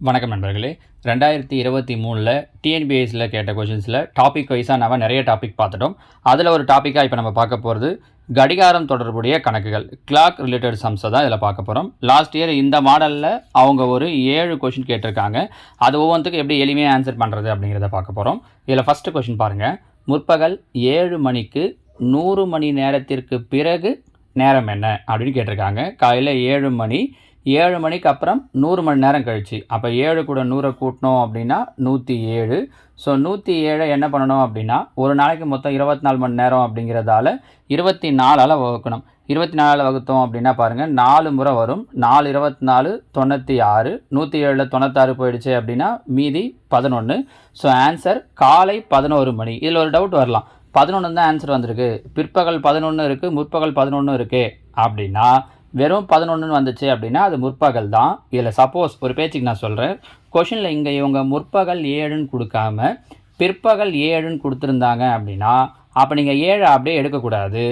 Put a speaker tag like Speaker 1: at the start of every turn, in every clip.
Speaker 1: வணக்கம் நண்பர்களே. ரெண்டாயிரத்தி இருபத்தி மூணில் டிஎன்பிஎஸ்சில் கேட்ட கொஷின்ஸில் டாபிக் வைஸாக நம்ம நிறைய டாபிக் பார்த்துட்டோம். அதில் ஒரு டாப்பிக்காக இப்போ நம்ம பார்க்க போகிறது கடிகாரம் தொடர்புடைய கணக்குகள். கிளாக் ரிலேட்டட் சம்ஸை தான் இதில் பார்க்க போகிறோம் லாஸ்ட் இயர் இந்த மாடலில் அவங்க ஒரு ஏழு கொஷின் கேட்டிருக்காங்க. அது ஒவ்வொன்றுக்கும் எப்படி எளிமையாக ஆன்சர் பண்ணுறது அப்படிங்கிறத பார்க்க போகிறோம் இதில் ஃபஸ்ட்டு கொஷின் பாருங்கள் முற்பகல் ஏழு மணிக்கு நூறு மணி நேரத்திற்கு பிறகு நேரம் என்ன அப்படின்னு கேட்டிருக்காங்க. காலையில் ஏழு மணி ஏழு மணிக்கு அப்புறம் நூறு மணி நேரம் கழிச்சு. அப்போ ஏழு கூட நூறை கூட்டினோம் அப்படின்னா நூற்றி ஏழு. ஸோ நூற்றி ஏழை என்ன பண்ணணும் அப்படின்னா ஒரு நாளைக்கு மொத்தம் இருபத்தி நாலு மணி நேரம் அப்படிங்கிறதால இருபத்தி நாலால் வகுக்கணும். இருபத்தி நாலில் வகுத்தோம் அப்படின்னா பாருங்கள் நாலு முறை வரும். நாலு இருபத்தி நாலு தொண்ணூற்றி ஆறு. நூற்றி ஏழில் தொண்ணூத்தாறு போயிடுச்சு அப்படின்னா மீதி பதினொன்று ஸோ ஆன்சர் காலை பதினோரு மணி. இதில் ஒரு டவுட் வரலாம். பதினொன்று தான் ஆன்சர் வந்திருக்கு. பிற்பகல் பதினொன்று இருக்குது முற்பகல் பதினொன்று இருக்குது அப்படின்னா வெறும் பதினொன்றுன்னு வந்துச்சு அப்படின்னா அது முற்பகல் தான். இதில் சப்போஸ் ஒரு பேச்சுக்கு நான் சொல்கிறேன் கொஷினில் இங்கே இவங்க முற்பகல் ஏழுன்னு கொடுக்காம பிற்பகல் ஏழுன்னு கொடுத்துருந்தாங்க அப்படின்னா அப்போ நீங்கள் ஏழை அப்படியே எடுக்கக்கூடாது.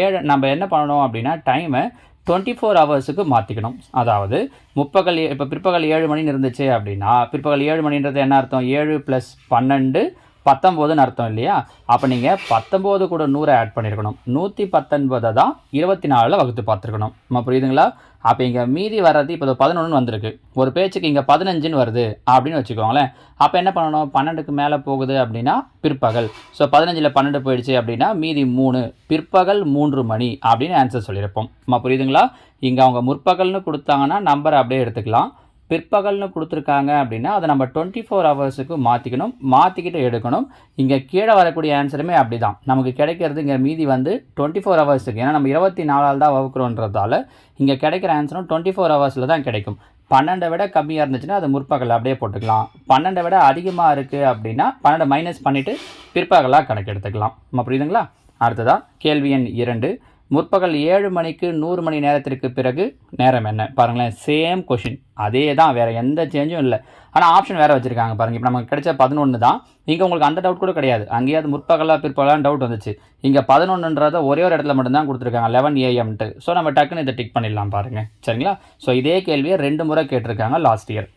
Speaker 1: ஏழு நம்ம என்ன பண்ணணும் அப்படின்னா டைமை டுவெண்ட்டி ஃபோர் ஹவர்ஸுக்கு மாற்றிக்கணும் அதாவது முற்பகல் இப்போ பிற்பகல் ஏழு மணின்னு இருந்துச்சு அப்படின்னா பிற்பகல் ஏழு மணின்றது என்ன அர்த்தம்? ஏழு ப்ளஸ் பன்னெண்டு பத்தொம்போதுன்னு அர்த்தம் இல்லையா? அப்போ நீங்கள் பத்தொம்போது கூட நூறை ஆட் பண்ணியிருக்கணும் நூற்றி பத்தொன்பதை தான் இருபத்தி நாலில் வகுத்து பார்த்துருக்கணும். நம்ம புரியுதுங்களா? அப்போ இங்கே மீதி வர்றது இப்போ பதினொன்று வந்திருக்கு. ஒரு பேச்சுக்கு இங்கே பதினஞ்சுன்னு வருது அப்படின்னு வச்சுக்கோங்களேன். அப்போ என்ன பண்ணணும்? பன்னெண்டுக்கு மேலே போகுது அப்படின்னா பிற்பகல். ஸோ பதினஞ்சில் பன்னெண்டு போயிடுச்சு அப்படின்னா மீதி மூணு. பிற்பகல் மூன்று மணி அப்படின்னு ஆன்சர் சொல்லியிருப்போம். நம்ம புரியுதுங்களா? இங்கே அவங்க முற்பகல்னு கொடுத்தாங்கன்னா நம்பரை அப்படியே எடுத்துக்கலாம். பிற்பகல்னு கொடுத்துருக்காங்க அப்படின்னா அதை நம்ம டுவெண்ட்டி ஃபோர் ஹவர்ஸுக்கு மாற்றிக்கணும் மாற்றிக்கிட்டு எடுக்கணும். இங்கே கீழே வரக்கூடிய ஆன்சருமே அப்படி தான் நமக்கு கிடைக்கிறது இங்கே மீதி வந்து டுவெண்ட்டி ஃபோர் ஹவர்ஸுக்கு ஏன்னா நம்ம இருபத்தி நாலால் தான் வகுக்கிறோன்றதால இங்கே கிடைக்கிற ஆன்சரும் டுவெண்ட்டி ஃபோர் ஹவர்ஸில் தான் கிடைக்கும். பன்னெண்டை விட கம்மியாக இருந்துச்சுன்னா அது முற்பகல் அப்படியே போட்டுக்கலாம். பன்னெண்டை விட அதிகமாக இருக்குது அப்படின்னா பன்னெண்டை மைனஸ் பண்ணிவிட்டு பிற்பகலாக கணக்கு எடுத்துக்கலாம் நம்ம புரியுதுங்களா? அடுத்ததாக கேள்வி எண் இரண்டு. முற்பகல் ஏழு மணிக்கு நூறு மணி நேரத்திற்கு பிறகு நேரம் என்ன? பாருங்களேன் சேம் கொஷின் அதே தான் வேறு எந்த சேஞ்சும் இல்லை. ஆனால் ஆப்ஷன் வேறு வச்சுருக்காங்க பாருங்கள் இப்போ நமக்கு கிடைச்ச பதினொன்று தான். இங்கே உங்களுக்கு அந்த டவுட் கூட கிடையாது. அங்கேயாவது முற்பகலாக முற்பகலா டவுட் வந்துச்சு. இங்கே பதினொன்றுன்றத ஒரே ஒரு இடத்துல மட்டும்தான் கொடுத்துருக்காங்க. லெவன் ஏஎம்ட்டு ஸோ நம்ம டக்குன்னு இதை டிக் பண்ணிடலாம் பாருங்கள் சரிங்களா? ஸோ இதே கேள்வியை ரெண்டு முறை கேட்டிருக்காங்க லாஸ்ட் இயர்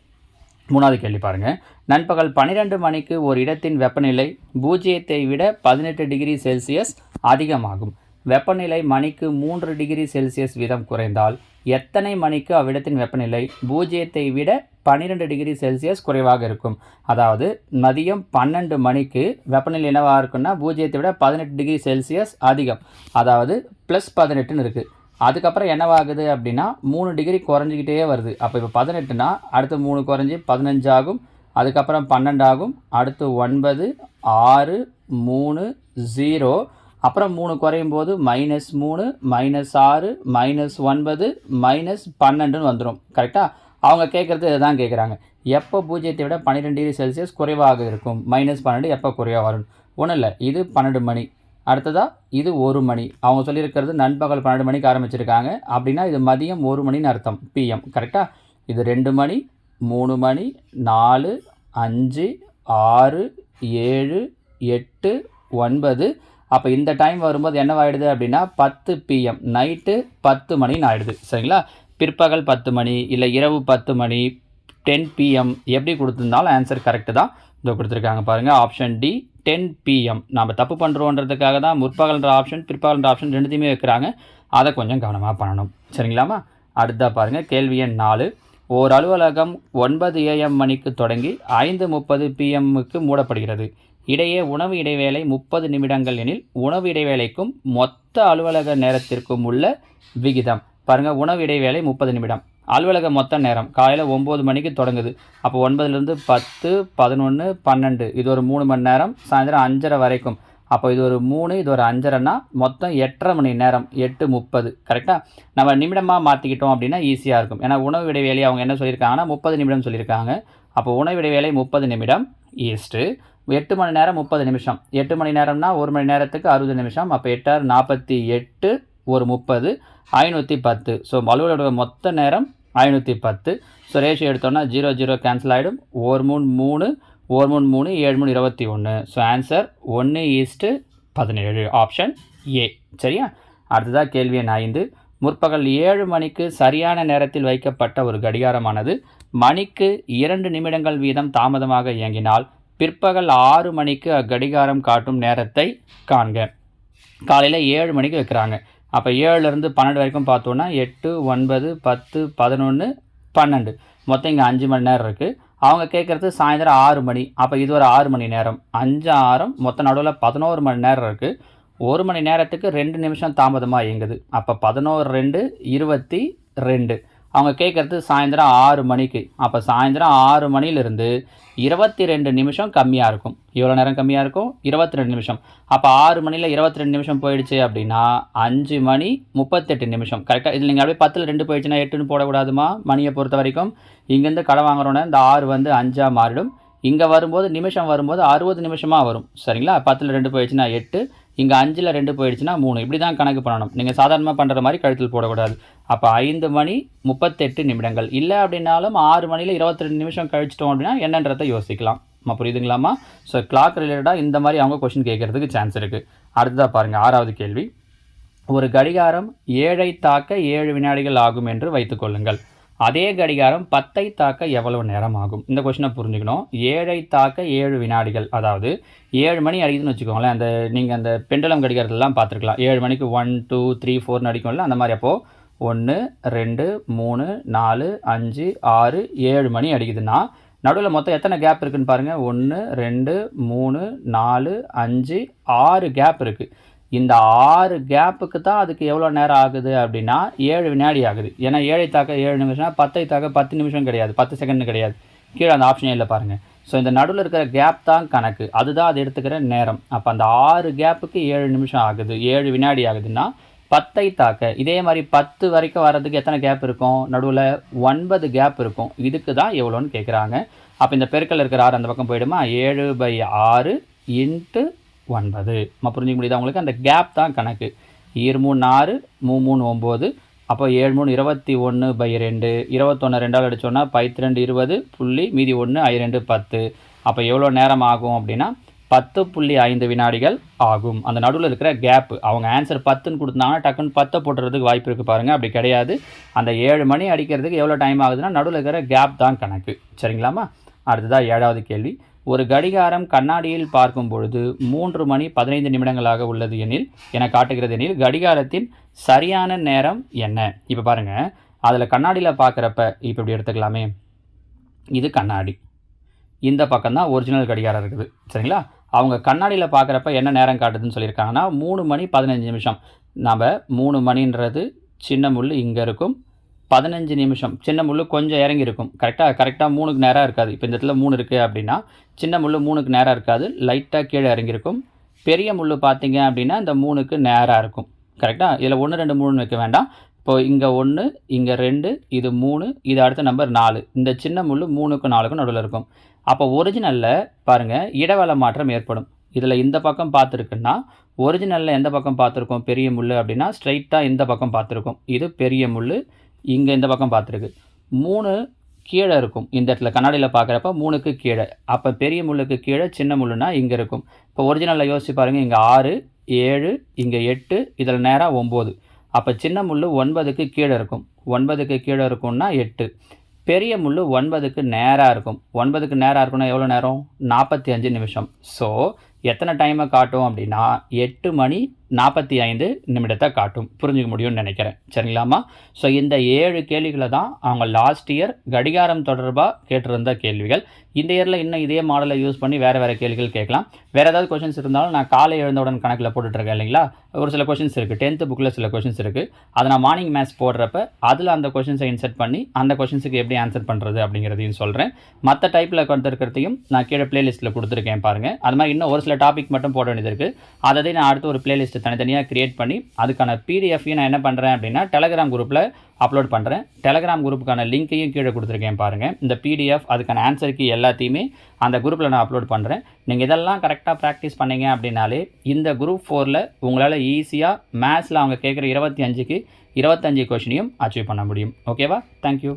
Speaker 1: மூணாவது கேள்வி பாருங்கள் நண்பகல் பன்னிரெண்டு மணிக்கு ஒரு இடத்தின் வெப்பநிலை பூஜ்ஜியத்தை விட பதினெட்டு டிகிரி செல்சியஸ் அதிகமாகும். வெப்பநிலை மணிக்கு மூன்று டிகிரி செல்சியஸ் வீதம் குறைந்தால் எத்தனை மணிக்கு அவ்விடத்தின் வெப்பநிலை பூஜ்ஜியத்தை விட பன்னிரெண்டு டிகிரி செல்சியஸ் குறைவாக இருக்கும். அதாவது மதியம் பன்னெண்டு மணிக்கு வெப்பநிலை என்னவாக இருக்குன்னா பூஜ்ஜியத்தை விட பதினெட்டு டிகிரி செல்சியஸ் அதிகம். அதாவது ப்ளஸ் பதினெட்டுன்னு இருக்குது அதுக்கப்புறம் என்னவாகுது அப்படின்னா மூணு டிகிரி குறைஞ்சிக்கிட்டே வருது. அப்போ இப்போ பதினெட்டுனா அடுத்து மூணு குறைஞ்சி பதினஞ்சு ஆகும். அதுக்கப்புறம் பன்னெண்டு ஆகும் அடுத்து ஒன்பது ஆறு மூணு ஜீரோ அப்புறம் மூணு குறையும் போது மைனஸ் மூணு மைனஸ் ஆறு மைனஸ் ஒன்பது மைனஸ் பன்னெண்டுன்னு வந்துடும் கரெக்டாக அவங்க கேட்குறது இதை தான் கேட்குறாங்க. எப்போ பூஜ்ஜியத்தை விட பன்னிரெண்டு டிகிரி செல்சியஸ் குறைவாக இருக்கும்? மைனஸ் பன்னெண்டு எப்போ குறைவாக வரும்? ஒன்றும் இல்லை. இது பன்னெண்டு மணி. அடுத்ததாக இது ஒரு மணி. அவங்க சொல்லியிருக்கிறது நண்பகல் பன்னெண்டு மணிக்கு ஆரம்பிச்சிருக்காங்க. அப்படின்னா இது மதியம் ஒரு மணின்னு அர்த்தம். பிஎம் கரெக்டாக இது ரெண்டு மணி மூணு மணி நாலு அஞ்சு ஆறு ஏழு எட்டு ஒன்பது அப்போ இந்த டைம் வரும்போது என்னவாயிடுது அப்படின்னா பத்து பிஎம் நைட்டு பத்து மணின்னு ஆயிடுது. சரிங்களா? பிற்பகல் பத்து மணி இல்லை இரவு பத்து மணி டென் பிஎம் எப்படி கொடுத்துருந்தாலும் ஆன்சர் கரெக்டு தான். இதோ கொடுத்துருக்காங்க பாருங்கள் ஆப்ஷன் டி டென் பிஎம் நம்ம தப்பு பண்ணுறோன்றதுக்காக தான் முற்பகல்ன்ற ஆப்ஷன் பிற்பகல்ன்ற ஆப்ஷன் ரெண்டுத்தையுமே வைக்கிறாங்க. அதை கொஞ்சம் கவனமாக பண்ணணும். சரிங்களாமா அடுத்தா பாருங்கள் கேள்வி எண் நாலு. ஓர் அலுவலகம் ஒன்பது ஏஎம் மணிக்கு தொடங்கி ஐந்து முப்பது பிஎம்முக்கு மூடப்படுகிறது. இடையே உணவு இடைவேளை முப்பது நிமிடங்கள் எனில் உணவு இடைவேளைக்கும் மொத்த அலுவலக நேரத்திற்கும் உள்ள விகிதம். பாருங்கள் உணவு இடைவேளை முப்பது நிமிடம். அலுவலக மொத்த நேரம். காலையில் ஒம்பது மணிக்கு தொடங்குது. அப்போ ஒன்பதுலேருந்து பத்து பதினொன்று பன்னெண்டு. இது ஒரு மூணு மணி நேரம். சாயந்தரம் அஞ்சரை வரைக்கும். அப்போ இது ஒரு மூணு இது ஒரு அஞ்சரைன்னா மொத்தம் எட்டரை மணி நேரம். எட்டு முப்பது. கரெக்டாக நம்ம நிமிடமாக மாற்றிக்கிட்டோம் அப்படின்னா ஈஸியாக இருக்கும். ஏன்னா உணவு இடைவேளை அவங்க என்ன சொல்லியிருக்காங்கன்னா முப்பது நிமிடம் சொல்லியிருக்காங்க. அப்போ உணவிடைவேளை முப்பது நிமிடம் ஈஸ்ட்டு எட்டு மணி நேரம் முப்பது நிமிஷம். எட்டு மணி நேரம்னா ஒரு மணி நேரத்துக்கு அறுபது நிமிஷம். அப்போ எட்டாறு நாற்பத்தி எட்டு ஒரு முப்பது ஐநூற்றி பத்து. ஸோ அலுவலோட மொத்த நேரம் ஐநூற்றி பத்து. ஸோ ரேஷியோ எடுத்தோம்னா ஜீரோ ஜீரோ கேன்சல் ஆகிடும் ஒரு மூணு மூணு ஒரு மூணு மூணு ஏழு மூணு இருபத்தி ஒன்று. ஸோ ஆன்சர் ஒன்று ஈஸ்ட்டு பதினேழு. ஆப்ஷன் ஏ சரியா? அடுத்ததாக கேள்வி எண் ஐந்து. முற்பகல் ஏழு மணிக்கு சரியான நேரத்தில் வைக்கப்பட்ட ஒரு கடிகாரமானது மணிக்கு இரண்டு நிமிடங்கள் வீதம் தாமதமாக இயங்கினால் பிற்பகல் ஆறு மணிக்கு அக்கடிகாரம் காட்டும் நேரத்தை காண்க. காலையில் ஏழு மணிக்கு வைக்கிறாங்க. அப்போ ஏழுலேருந்து பன்னெண்டு வரைக்கும் பார்த்தோன்னா எட்டு ஒன்பது பத்து பதினொன்று பன்னெண்டு. மொத்தம் இங்கே அஞ்சு மணி நேரம் இருக்குது அவங்க கேட்குறது சாயந்தரம் ஆறு மணி. அப்போ இது ஒரு ஆறு மணி நேரம். அஞ்சு ஆறம் மொத்த நடுவில் பதினோரு மணி நேரம் இருக்குது ஒரு மணி நேரத்துக்கு ரெண்டு நிமிஷம் தாமதமாக இயங்குது. அப்போ பதினோரு ரெண்டு இருபத்தி ரெண்டு. அவங்க கேட்குறது சாயந்தரம் ஆறு மணிக்கு. அப்போ சாயந்தரம் ஆறு மணிலிருந்து இருபத்தி ரெண்டு நிமிஷம் கம்மியாக இருக்கும். எவ்வளோ நேரம் கம்மியாக இருக்கும்? இருபத்தி ரெண்டு நிமிஷம். அப்போ ஆறு மணியில் இருபத்தி ரெண்டு நிமிஷம் போயிடுச்சு அப்படின்னா அஞ்சு மணி முப்பத்தெட்டு நிமிஷம். கரெக்டாக இதில் நீங்கள் அப்படியே பத்தில் ரெண்டு போயிடுச்சுன்னா எட்டுன்னு போடக்கூடாதுமா? மணியை பொறுத்த வரைக்கும். இங்கேருந்து கடை வாங்குறோன்னே இந்த ஆறு வந்து அஞ்சாக மாறிடும். இங்கே வரும்போது நிமிஷம் வரும்போது அறுபது நிமிஷமாக வரும். சரிங்களா? பத்தில் ரெண்டு போயிடுச்சுன்னா எட்டு இங்கே அஞ்சில் ரெண்டு போயிடுச்சுன்னா மூணு. இப்படி தான் கணக்கு பண்ணணும். நீங்கள் சாதாரணமாக பண்ணுற மாதிரி கழுத்தில் போடக்கூடாது. அப்போ ஐந்து மணி முப்பத்தெட்டு நிமிடங்கள். இல்லை அப்படின்னாலும் ஆறு மணியில் இருபத்தி ரெண்டு நிமிஷம் கழிச்சிட்டோம் அப்படின்னா என்னன்றதை யோசிக்கலாம். நம்ம புரியுதுங்களாமா ஸோ கிளாக் ரிலேட்டடாக இந்த மாதிரி அவங்க கொஷின் கேட்கறதுக்கு சான்ஸ் இருக்குது அடுத்ததாக பாருங்கள் ஆறாவது கேள்வி. ஒரு கடிகாரம் ஏழை தாக்க ஏழு வினாடிகள் ஆகும் என்று வைத்துக்கொள்ளுங்கள் அதே கடிகாரம் பத்தை தாக்க எவ்வளவு நேரம் ஆகும் இந்த கொஷினை புரிஞ்சுக்கணும். ஏழை தாக்க ஏழு வினாடிகள். அதாவது ஏழு மணி அடிக்குதுன்னு வச்சுக்கோங்களேன் அந்த நீங்கள் அந்த பெண்டலம் கடிகாரத்தெல்லாம் பார்த்துருக்கலாம். ஏழு மணிக்கு ஒன் டூ த்ரீ ஃபோர்னு அடிக்கும்ல அந்த மாதிரி அப்போது ஒன்று ரெண்டு மூணு நாலு அஞ்சு ஆறு ஏழு மணி அடிக்குதுன்னா நடுவில் மொத்தம் எத்தனை கேப் இருக்குன்னு பாருங்கள் ஒன்று ரெண்டு மூணு நாலு அஞ்சு ஆறு கேப் இருக்குது இந்த ஆறு கேப்புக்கு தான் அதுக்கு எவ்வளோ நேரம் ஆகுது அப்படின்னா ஏழு வினாடி ஆகுது. ஏன்னா ஏழை தாக்க ஏழு நிமிஷம் பத்தை தாக்க பத்து நிமிஷம் கிடையாது. பத்து செகண்ட் கிடையாது. கீழே அந்த ஆப்ஷனே இல்லை பாருங்கள் ஸோ இந்த நடுவில் இருக்கிற கேப் தான் கணக்கு. அதுதான் அது எடுத்துக்கிற நேரம். அப்போ அந்த ஆறு கேப்புக்கு ஏழு நிமிஷம் ஆகுது. ஏழு வினாடி ஆகுதுன்னா பத்தை தாக்க இதே மாதிரி பத்து வரைக்கும் வர்றதுக்கு எத்தனை கேப் இருக்கும்? நடுவில் ஒன்பது கேப் இருக்கும். இதுக்கு தான் எவ்வளோன்னு கேட்குறாங்க அப்போ இந்த பெருக்கல் இருக்கிற ஆறு அந்த பக்கம் போயிடுமா? ஏழு பை ஆறு இன்ட்டு ஒன்பது. நம்ம புரிஞ்சிக்க முடியுதா உங்களுக்கு? அந்த கேப் தான் கணக்கு. ஈர் மூணு ஆறு மூ மூணு ஒம்பது. அப்போ ஏழு மூணு இருபத்தி ஒன்று பை ரெண்டு. இருபத்தொன்று ரெண்டாவது அடித்தோன்னா பைத்து ரெண்டு இருபது புள்ளி மீதி ஒன்று ஐ ரெண்டு பத்து. அப்போ எவ்வளோ நேரம் ஆகும் அப்படின்னா பத்து புள்ளி ஐந்து வினாடிகள் ஆகும். அந்த நடுவில் இருக்கிற கேப்பு அவங்க ஆன்சர் பத்துன்னு கொடுத்தாங்கன்னா டக்குன்னு பத்தை போட்டுறதுக்கு வாய்ப்பு இருக்குது பாருங்கள் அப்படி கிடையாது. அந்த ஏழு மணி அடிக்கிறதுக்கு எவ்வளோ டைம் ஆகுதுன்னா நடுவில் இருக்கிற கேப் தான் கணக்கு. சரிங்களாமா அடுத்ததாக ஏழாவது கேள்வி. ஒரு கடிகாரம் கண்ணாடியில் பார்க்கும் பொழுது மூன்று மணி பதினைந்து நிமிடங்களாக உள்ளது எனில் என காட்டுகிறது எனில் கடிகாரத்தின் சரியான நேரம் என்ன? இப்போ பாருங்கள் அதில் கண்ணாடியில் பார்க்குறப்ப இப்போ இப்படி எடுத்துக்கலாமே. இது கண்ணாடி. இந்த பக்கம் தான் ஒரிஜினல் கடிகாரம் இருக்குது. சரிங்களா? அவங்க கண்ணாடியில் பார்க்குறப்ப என்ன நேரம் காட்டுதுன்னு சொல்லியிருக்காங்கன்னா மூணு மணி பதினஞ்சு நிமிஷம். நம்ம மூணு மணின்றது சின்ன முள் இங்கே இருக்கும் பதினஞ்சு நிமிஷம். சின்ன முள் கொஞ்சம் இறங்கி இருக்கும் கரெக்டாக கரெக்டாக மூணுக்கு நேராக இருக்காது. இப்போ இந்த இடத்துல மூணு இருக்குது அப்படின்னா சின்ன முள் மூணுக்கு நேராக இருக்காது. லைட்டாக கீழே இறங்கியிருக்கும். பெரிய முள் பார்த்தீங்க அப்படின்னா இந்த மூணுக்கு நேராக இருக்கும். கரெக்டாக இதில் ஒன்று ரெண்டு மூணு வைக்க வேண்டாம். இப்போ இங்கே ஒன்று இங்கே ரெண்டு இது மூணு இது அடுத்த நம்பர் நாலு. இந்த சின்ன முள் மூணுக்கும் நாலுக்கும் நடுவில் இருக்கும். அப்போ ஒரிஜினலில் பாருங்கள் இடவெள மாற்றம் ஏற்படும். இதில் இந்த பக்கம் பார்த்துருக்குன்னா ஒரிஜினலில் எந்த பக்கம் பார்த்துருக்கோம்? பெரிய முள் அப்படின்னா ஸ்ட்ரைட்டாக இந்த பக்கம் பார்த்துருக்கோம். இது பெரிய முள் இங்கே இந்த பக்கம் பார்த்துருக்கு. மூணு கீழே இருக்கும். இந்த இடத்துல கண்ணாடியில் பார்க்குறப்ப மூணுக்கு கீழே. அப்போ பெரிய முள்ளுக்கு கீழே சின்ன முள்ளுனா இங்கே இருக்கும். இப்போ ஒரிஜினலில் யோசிச்சு பாருங்கள் இங்கே ஆறு ஏழு இங்கே எட்டு இதில் நேராக ஒம்பது. அப்போ சின்ன முள் ஒன்பதுக்கு கீழே இருக்கும். ஒன்பதுக்கு கீழே இருக்கும்னா எட்டு. பெரிய முள் ஒன்பதுக்கு நேராக இருக்கும். ஒன்பதுக்கு நேராக இருக்கும்னா எவ்வளோ நேரம்? நாற்பத்தி அஞ்சு நிமிஷம். ஸோ எத்தனை டைமை காட்டும் அப்படின்னா எட்டு மணி நாற்பத்தி ஐந்து நிமிடத்தை காட்டும். புரிஞ்சுக்க முடியும்னு நினைக்கிறேன். சரிங்களாம்மா? ஸோ இந்த ஏழு கேள்விகளை தான் அவங்க லாஸ்ட் இயர் கடிகாரம் தொடர்பாக கேட்டிருந்த கேள்விகள். இந்த இயரில் இன்னும் இதே மாடலை யூஸ் பண்ணி வேறு வேறு கேள்விகள் கேட்கலாம். வேறு ஏதாவது கொஷின்ஸ் இருந்தாலும் நான் காலை எழுந்தவுடன் கணக்கில் போட்டுட்ருக்கேன் இல்லைங்களா? ஒரு சில கொஷின்ஸ் இருக்குது டென்த்து புக்கில் சில கொஷின்ஸ் இருக்குது அதை நான் மார்னிங் மேத்ஸ் போடுறப்ப அதில் அந்த கொஷின்ஸை இன்செர்ட் பண்ணி அந்த கொஷின்ஸுக்கு எப்படி ஆன்சர் பண்ணுறது அப்படிங்கிறதையும் சொல்கிறேன் மற்ற டைப்பில் கொடுத்துருக்கிறதையும் நான் கீழே ப்ளேலிஸ்ட்டில் கொடுத்துருக்கேன் பாருங்கள் அது மாதிரி இன்னும் ஒரு சில டாபிக் மட்டும் போட வேண்டியது இருக்குது அதை நான் அடுத்து ஒரு ப்ளேலிஸ்ட்டு தனித்தனியாக க்ரியேட் பண்ணி அதுக்கான பிடிஎஃப்பையும் நான் என்ன பண்ணுறேன் அப்படின்னா டெலகிராம் குரூப்பில் அப்லோட் பண்ணுறேன் டெலகிராம் குரூப்புக்கான லிங்க்கையும் கீழே கொடுத்துருக்கேன் பாருங்கள் இந்த பிடிஎஃப் அதுக்கான ஆன்சருக்கு எல்லாத்தையுமே அந்த குரூப்பில் நான் அப்லோட் பண்ணுறேன் நீங்கள் இதெல்லாம் கரெக்டாக ப்ராக்டிஸ் பண்ணீங்க அப்படின்னாலே இந்த குரூப் ஃபோரில் உங்களால் ஈஸியாக மேத்ஸில் அவங்க கேட்குற இருபத்தி அஞ்சுக்கு இருபத்தஞ்சு கொஷினையும் அச்சீவ் பண்ண முடியும். ஓகேவா தேங்க்யூ